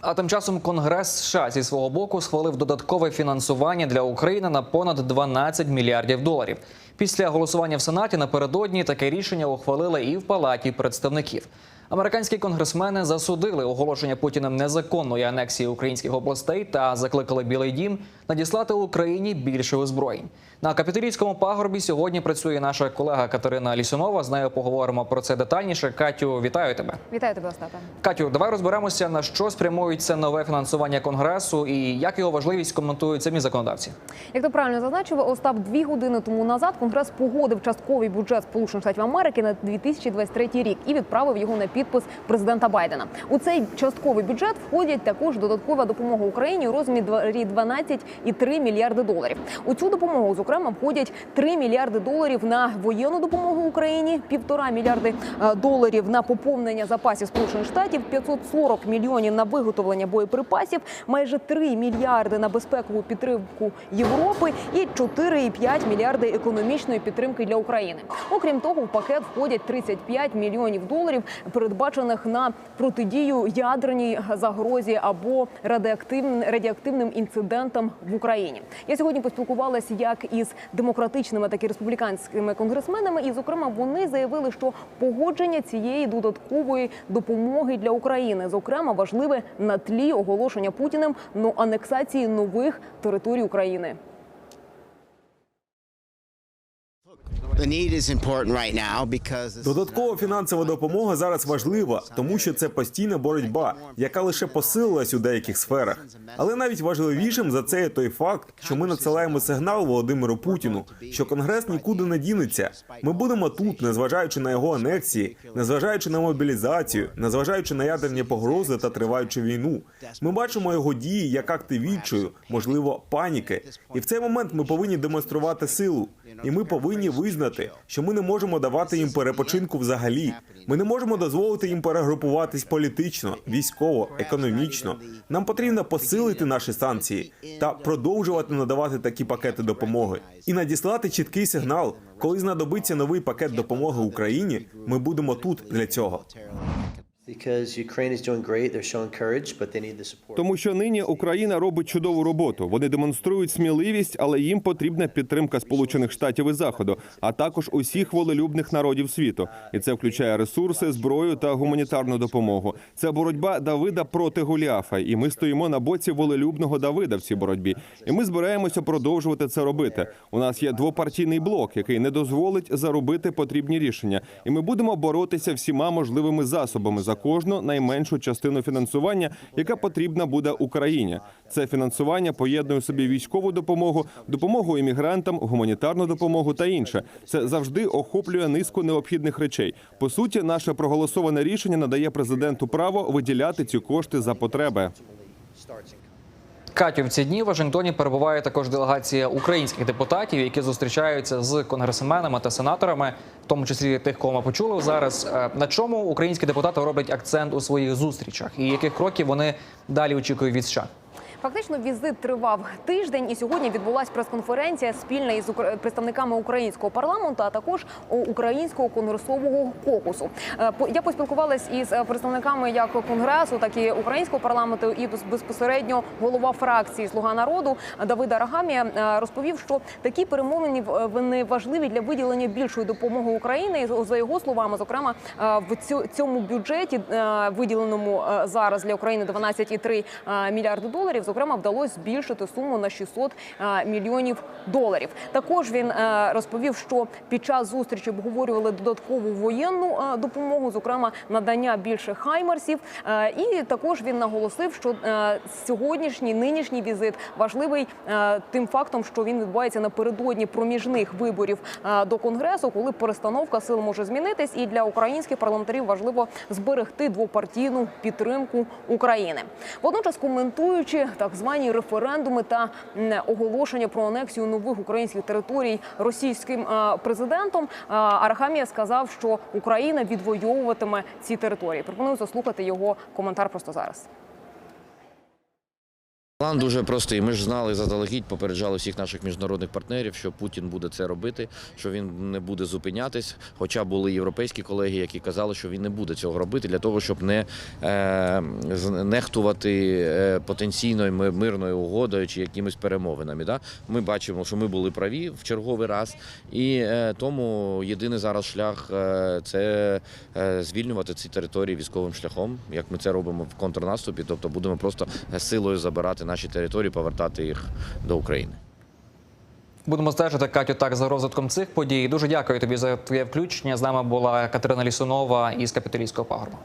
А тим часом Конгрес США зі свого боку схвалив додаткове фінансування для України на понад 12 мільярдів доларів. Після голосування в Сенаті напередодні таке рішення ухвалили і в Палаті представників. Американські конгресмени засудили оголошення Путіним незаконної анексії українських областей та закликали Білий Дім надіслати Україні більше озброєнь. На капітолійському пагорбі сьогодні працює наша колега Катерина Лісунова. З нею поговоримо про це детальніше. Катю, вітаю тебе. Вітаю тебе, Остапе. Катю, давай розберемося на що спрямується нове фінансування конгресу і як його важливість коментують самі законодавці. Як ти правильно зазначив, Остап дві години тому назад Конгрес погодив частковий бюджет Сполучених Штатів Америки на 2023 рік і відправив його на підпис президента Байдена. У цей частковий бюджет входять також додаткова допомога Україні у розмірі 12,3 мільярди доларів. У цю допомогу, зокрема, входять 3 мільярди доларів на воєнну допомогу Україні, півтора мільярди е, доларів на поповнення запасів Сполучених Штатів, 540 мільйонів на виготовлення боєприпасів, майже 3 мільярди на безпекову підтримку Європи і 4,5 мільярди економічної підтримки для України. Окрім того, в пакет входять 35 мільйонів доларів, передбачених на протидію ядерній загрозі або радіоактивним радіоактивним інцидентам в Україні. Я сьогодні поспілкувалася як із демократичними, так і республіканськими конгресменами, і зокрема вони заявили, що погодження цієї додаткової допомоги для України, зокрема, важливе на тлі оголошення Путіним ну, анексації нових територій України. Додаткова фінансова допомога зараз важлива, тому що це постійна боротьба, яка лише посилилась у деяких сферах. Але навіть важливішим за це є той факт, що ми надсилаємо сигнал Володимиру Путіну, що Конгрес нікуди не дінеться. Ми будемо тут, незважаючи на його анексії, незважаючи на мобілізацію, незважаючи на ядерні погрози та триваючу війну. Ми бачимо його дії як акти відчаю, можливо, паніки. І в цей момент ми повинні демонструвати силу. І ми повинні визнати, що ми не можемо давати їм перепочинку взагалі. Ми не можемо дозволити їм перегрупуватись політично, військово, економічно. Нам потрібно посилити наші санкції та продовжувати надавати такі пакети допомоги і надіслати чіткий сигнал, коли знадобиться новий пакет допомоги Україні. Ми будемо тут для цього. Тому що нині Україна робить чудову роботу. Вони демонструють сміливість, але їм потрібна підтримка Сполучених Штатів і Заходу, а також усіх волелюбних народів світу. І це включає ресурси, зброю та гуманітарну допомогу. Це боротьба Давида проти Голіафа, і ми стоїмо на боці волелюбного Давида в цій боротьбі. І ми збираємося продовжувати це робити. У нас є двопартійний блок, який не дозволить заробити потрібні рішення, і ми будемо боротися всіма можливими засобами за кожну найменшу частину фінансування, яка потрібна буде Україні. Це фінансування поєднує собі військову допомогу, допомогу іммігрантам, гуманітарну допомогу та інше. Це завжди охоплює низку необхідних речей. По суті, наше проголосоване рішення надає президенту право виділяти ці кошти за потреби. Катю, в ці дні в Вашингтоні перебуває також делегація українських депутатів, які зустрічаються з конгресменами та сенаторами, в тому числі тих, кого ми почули зараз. Е, На чому українські депутати роблять акцент у своїх зустрічах, і яких кроків вони далі очікують від США? Фактично, візит тривав тиждень, і сьогодні відбулася прес-конференція спільна із представниками українського парламенту, а також українського конгресового кокусу. Е, Я поспілкувалась із е, представниками як конгресу, так і українського парламенту, і без- безпосередньо голова фракції Слуга народу Давида Рагамія е, розповів, що такі перемовини вони важливі для виділення більшої допомоги Україні. За його словами, зокрема, в цьому бюджеті, виділеному зараз для України 12,3 е, мільярди доларів, зокрема, вдалося збільшити суму на 600 е, мільйонів доларів. Також він е, розповів, що під час зустрічі обговорювали додаткову воєнну е, допомогу, зокрема надання більше хаймерсів. І також він наголосив, що сьогоднішній нинішній візит важливий тим фактом, що він відбувається напередодні проміжних виборів до конгресу, коли перестановка сил може змінитись, і для українських парламентарів важливо зберегти двопартійну підтримку України. Водночас коментуючи так звані референдуми та оголошення про анексію нових українських територій російським президентом, Арахамія сказав, що Україна відвоюватиме ці території. Пропоную заслухати його коментар просто зараз. План дуже простий. Ми ж знали заздалегідь, попереджали всіх наших міжнародних партнерів, що Путін буде це робити, що він не буде зупинятись. Хоча були європейські колеги, які казали, що він не буде цього робити для того, щоб не е, нехтувати е, потенційною мирною угодою чи якимись перемовинами. Да? Ми бачимо, що ми були праві в черговий раз, і е, тому єдиний зараз шлях е, це е, звільнювати ці території військовим шляхом, як ми це робимо в контрнаступі. Тобто будемо просто силою забирати наші території, повертати їх до України. Будемо стежити, Катю, так за розвитком цих подій. Дуже дякую тобі за твоє включення. З нами була Катерина Лісунова із Капітолійського пагорба.